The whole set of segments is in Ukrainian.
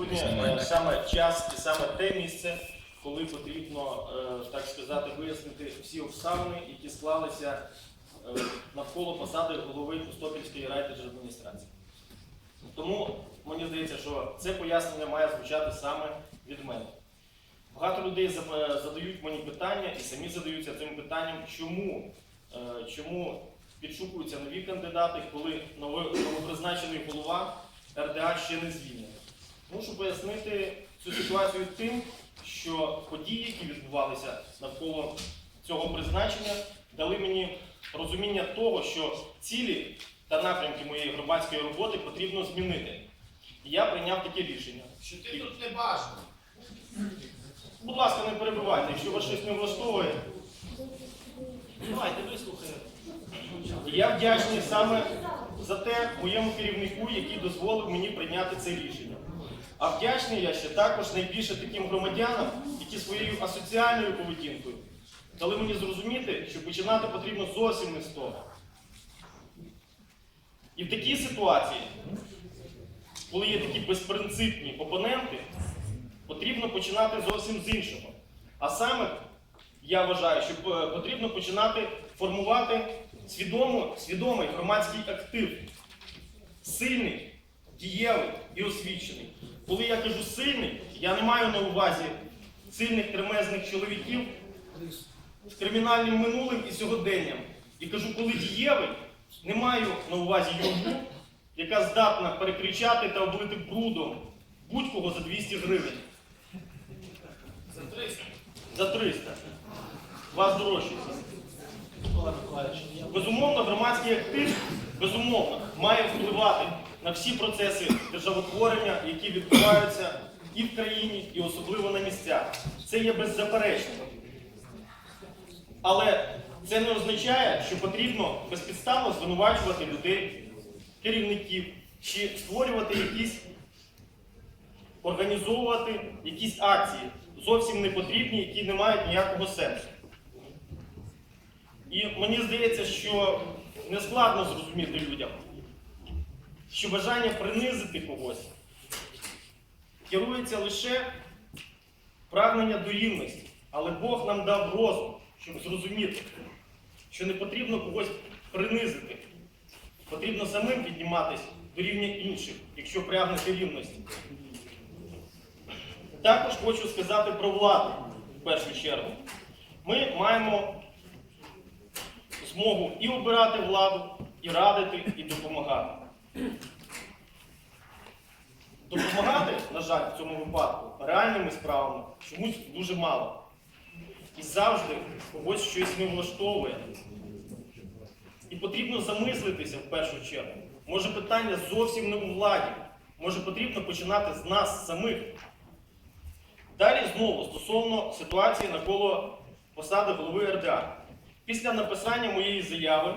Сьогодні е, саме час і саме те місце, коли потрібно, е, так сказати, вияснити всі обставини, які склалися е, навколо посади голови Пустопільської райдержадміністрації. Тому мені здається, що це пояснення має звучати саме від мене. Багато людей задають мені питання і самі задаються цим питанням, чому, чому підшукуються нові кандидати, коли новопризначений голова РДА ще не звільнений. Мушу пояснити цю ситуацію тим, що події, які відбувалися навколо цього призначення, дали мені розуміння того, що цілі та напрямки моєї громадської роботи потрібно змінити. І я прийняв таке рішення. Що ти тут не бажаний? Будь ласка, не перебивайте, якщо вас щось не влаштовує. Давайте вислухаємо. Я вдячний саме за те моєму керівнику, який дозволив мені прийняти це рішення. А вдячний я ще також найбільше таким громадянам, які своєю асоціальною поведінкою дали мені зрозуміти, що починати потрібно зовсім не з того. І в такій ситуації, коли є такі безпринципні опоненти, потрібно починати зовсім з іншого. А саме, я вважаю, що е, потрібно починати формувати свідомо, свідомий громадський актив, сильний, дієвий і освічений. Коли я кажу сильний, я не маю на увазі сильних кремезних чоловіків з кримінальним минулим і сьогоденням. І кажу, коли дієвий, не маю на увазі юрбу, яка здатна перекричати та облити брудом будь-кого за 200 гривень. За 300. За 300. Вас дорожче. Безумовно, громадський актив безумовно має впливати на всі процеси державотворення, які відбуваються і в країні, і особливо на місцях. Це є беззаперечно. Але це не означає, що потрібно безпідставно звинувачувати людей, керівників, чи створювати якісь, організовувати якісь акції зовсім не потрібні, які не мають ніякого сенсу. І мені здається, що не складно зрозуміти людям, що бажання принизити когось керується лише прагнення до рівності. Але Бог нам дав розум, щоб зрозуміти, що не потрібно когось принизити. Потрібно самим підніматись до рівня інших, якщо прагнете рівності. Також хочу сказати про владу в першу чергу. Ми маємо змогу і обирати владу, і радити, і допомагати. Допомагати, на жаль, в цьому випадку реальними справами чомусь дуже мало. І завжди когось щось не влаштовує. І потрібно замислитися в першу чергу. Може питання зовсім не у владі. Може потрібно починати з нас самих. Далі знову стосовно ситуації навколо посади голови РДА. Після написання моєї заяви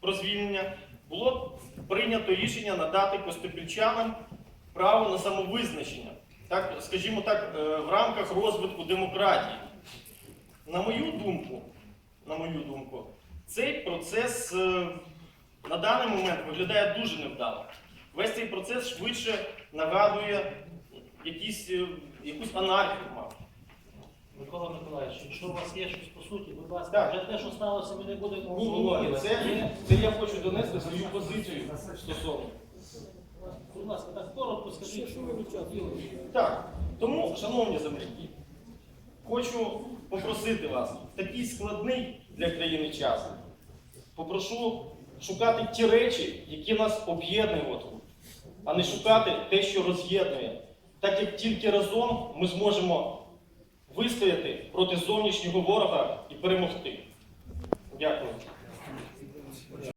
про звільнення було прийнято рішення надати костопільчанам право на самовизначення, так, скажімо так, е, в рамках розвитку демократії. На мою думку, на мою думку, цей процес е, на даний момент виглядає дуже невдало. Весь цей процес швидше нагадує якісь, е, якусь анархію, мав. Микола Миколаївич, якщо у вас є щось по суті, будь ласка, Так. вже те, що сталося, ми не будемо Ні, ні, ні, обговорювати. це, це я хочу донести свою позицію стосовно. Будь ласка, так коротко скажіть, що ви хотіли. Так, тому, шановні земляки, хочу попросити вас в такий складний для країни час. Попрошу шукати ті речі, які нас об'єднують, а не шукати те, що роз'єднує. Так як тільки разом ми зможемо вистояти проти зовнішнього ворога і перемогти. Дякую.